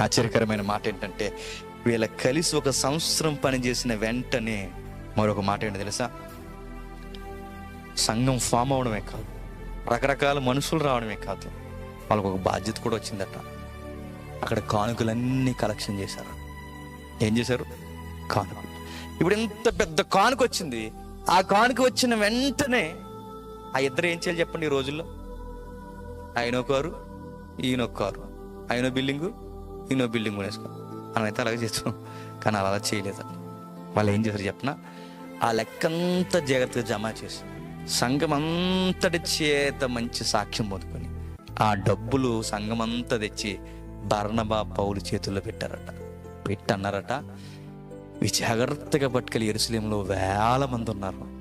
ఆశ్చర్యకరమైన మాట ఏంటంటే వీళ్ళ కలిసి ఒక సంవత్సరం పనిచేసిన వెంటనే మరొక మాట ఏంటి తెలుసా? సంఘం ఫామ్ అవడమే కాదు రకరకాల మనుషులు రావడమే కాదు వాళ్ళకు ఒక బాధ్యత కూడా వచ్చిందట. అక్కడ కానుకలన్నీ కలెక్షన్ చేశారు. ఏం చేశారు? కానుక. ఇప్పుడు ఎంత పెద్ద కానుక వచ్చింది ఆ కానుక వచ్చిన వెంటనే ఆ ఇద్దరు ఏం చేయాలి చెప్పండి ఈ రోజుల్లో? ఆయన ఒక కారు ఈయన ఒక కారు. ఆయన బిల్డింగు ఈయన బిల్డింగ్ కొనేసుకో మనం అయితే అలాగే చేస్తాం కానీ అలా అలా చేయలేదు. వాళ్ళు ఏం చేశారు చెప్పిన? ఆ లెక్కంతా జాగ్రత్తగా జమ చేసి సంఘం అంతటి చేత మంచి సాక్ష్యం పొందుకొని ఆ డబ్బులు సంఘం అంతా తెచ్చి బర్ణబా పౌలు చేతుల్లో పెట్టారట. పెట్టి అన్నారట ఇవి జాగ్రత్తగా పట్టుకెళ్ళి ఎరుసలేంలో వేల మంది ఉన్నారు.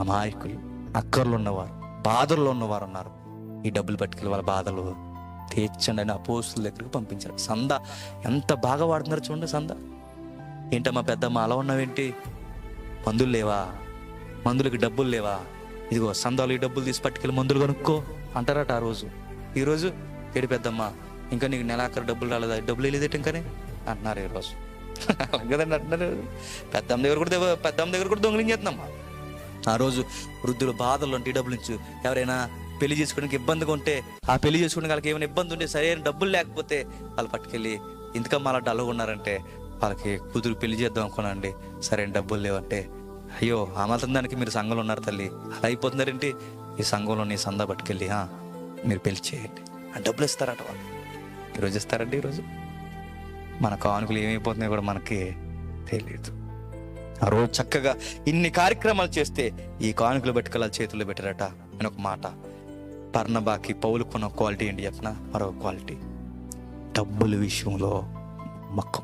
అమాయకులు అక్కర్లు ఉన్నవారు బాధల్లో ఉన్నవారు ఉన్నారు. ఈ డబ్బులు పట్టుకెళ్ళి వాళ్ళ బాధలు తీర్చండి అని అపోస్తుల దగ్గరికి పంపించారు సంద ఎంత బాగా వాడుతున్నారు చూడండి సంద. ఏంటమ్మా పెద్దమ్మ అలా ఉన్నావేంటి? మందులు లేవా? మందులకి డబ్బులు లేవా? ఇదిగో సందాలు ఈ డబ్బులు తీసి పట్టుకెళ్ళి మందులు కొనుక్కో అంటారట ఆ రోజు. ఈరోజు ఏడు పెద్దమ్మ ఇంకా నీకు నెలాఖరు డబ్బులు రాలేదా? డబ్బులు వెళ్ళేదేట ఇంకానే? అంటున్నారు ఈ రోజు. కదండి అంటున్నారు. పెద్దమ్మ దగ్గర కూడా పెద్దమ్మ దగ్గర కూడా దొంగలించేస్తున్నామ్మా ఆ రోజు వృద్ధులు బాధలు ఉంటే డబ్బులు ఇచ్చు. ఎవరైనా పెళ్ళి చేసుకోవడానికి ఇబ్బందిగా ఉంటే ఆ పెళ్ళి చేసుకోవడానికి వాళ్ళకి ఏమైనా ఇబ్బంది ఉంటే సరైన డబ్బులు లేకపోతే వాళ్ళు పట్టుకెళ్ళి ఇంతకమ్మా అలా డల్గా ఉన్నారంటే వాళ్ళకి కూతురు పెళ్ళి చేద్దాం అనుకున్నానండి సరైన డబ్బులు లేవంటే. అయ్యో ఆ దానికి మీరు సంఘంలో ఉన్నారు తల్లి అలా అయిపోతున్నారేంటి? ఈ సంఘంలో నీ సందా పట్టుకెళ్ళి మీరు పెళ్ళి చేయండి. ఆ డబ్బులు ఇస్తారట వాళ్ళు. ఈరోజు ఇస్తారండి ఈరోజు మన కానుకలు ఏమైపోతున్నాయో కూడా మనకి తెలియదు ఆ రోజు చక్కగా ఇన్ని కార్యక్రమాలు చేస్తే ఈ కానుకలు పెట్టుకోవాలి చేతుల్లో పెట్టారట అని ఒక మాట. పర్ణబాకి పౌలుకున్న క్వాలిటీ ఏంటి చెప్పిన? మరో క్వాలిటీ. డబ్బుల విషయంలో నమ్మకం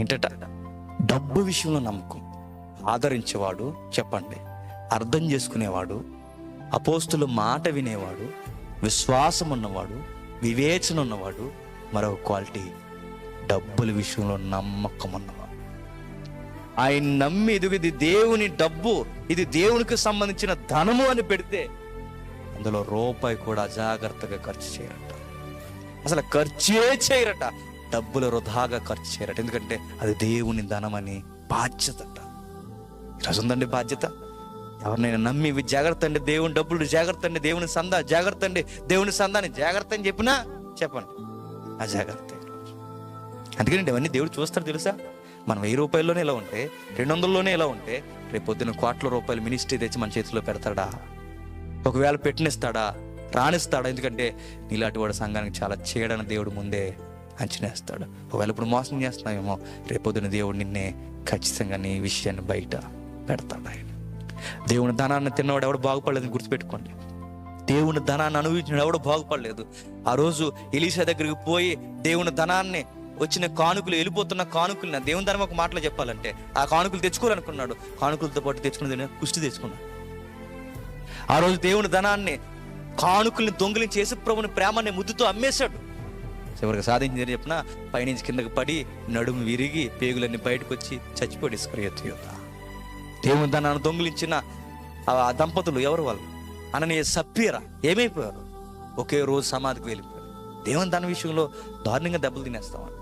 ఏంటట? డబ్బు విషయంలో నమ్మకం. ఆదరించేవాడు చెప్పండి. అర్థం చేసుకునేవాడు అపోస్తుల మాట వినేవాడు విశ్వాసం ఉన్నవాడు వివేచన ఉన్నవాడు మరో క్వాలిటీ డబ్బుల విషయంలో నమ్మకం ఉన్నవాడు. ఆయన నమ్మి ఇది ఇది దేవుని డబ్బు. ఇది దేవునికి సంబంధించిన ధనము అని పెడితే అందులో రూపాయి కూడా జాగ్రత్తగా ఖర్చు చేయరట. అసలు ఖర్చే చేయరట. డబ్బులు వృధాగా ఖర్చు చేయరట. ఎందుకంటే అది దేవుని ధనమని బాధ్యతట. ఈరోజు ఉందండి బాధ్యత. ఎవరినైనా నమ్మి ఇవి జాగ్రత్త అండి. దేవుని డబ్బులు జాగ్రత్త అండి. దేవుని సందా జాగ్రత్త అండి. దేవుని సందాన్ని జాగ్రత్త అని చెప్పినా చెప్పండి. ఆ జాగ్రత్త అందుకనండి అందుకని ఇవన్నీ దేవుడు చూస్తాడు తెలుసా? మనం వెయ్యి రూపాయల్లోనే ఇలా ఉంటే రెండు వందల్లోనే ఇలా ఉంటే రేపు పొద్దున కోట్ల రూపాయలు మినిస్ట్రీ తెచ్చి మన చేతిలో పెడతాడా? ఒకవేళ పెట్టినిస్తాడా రాణిస్తాడా ఎందుకంటే నీలాంటి వాడు సంఘానికి చాలా చేయడని దేవుడు ముందే అంచనేస్తాడు. ఒకవేళ ఇప్పుడు మోసం చేస్తున్నావేమో రేపొద్దున దేవుడు నిన్నే ఖచ్చితంగా నీ విషయాన్ని బయట పెడతాడు ఆయన. దేవుని ధనాన్ని తిన్నవాడు ఎవడు బాగుపడలేదని గుర్తుపెట్టుకోండి. దేవుని ధనాన్ని అనుభవించిన ఎవడు బాగుపడలేదు. ఆ రోజు ఎలీసా దగ్గరికి పోయి దేవుని ధనాన్ని వచ్చిన కానుకలు వెళ్ళిపోతున్న కానుకలు దేవుని ధనం ఒక మాటలో చెప్పాలంటే ఆ కానుకలు తెచ్చుకోవాలనుకున్నాడు. కానుకలతో పాటు తెచ్చుకున్నది కుష్టి తెచ్చుకున్నాడు. ఆ రోజు దేవుని ధనాన్ని కానుకల్ని దొంగిలించి చేసి ప్రభుని ప్రేమని ముద్దుతో అమ్మేశాడు. చివరికి సాధించింది చెప్పిన పైనుంచి కిందకి పడి నడుము విరిగి పేగులన్నీ బయటకు వచ్చి చచ్చిపోయి ఇస్కరియత్తు యోధ దేవుని ధనాన్ని దొంగిలించిన ఆ దంపతులు ఎవరు వాళ్ళు? అననీయ సప్పీరా ఏమైపోయారు? ఒకే రోజు సమాధికి వెళ్ళిపోయారు. దేవుని ధన విషయంలో దారుణంగా దెబ్బలు తినేస్తామని.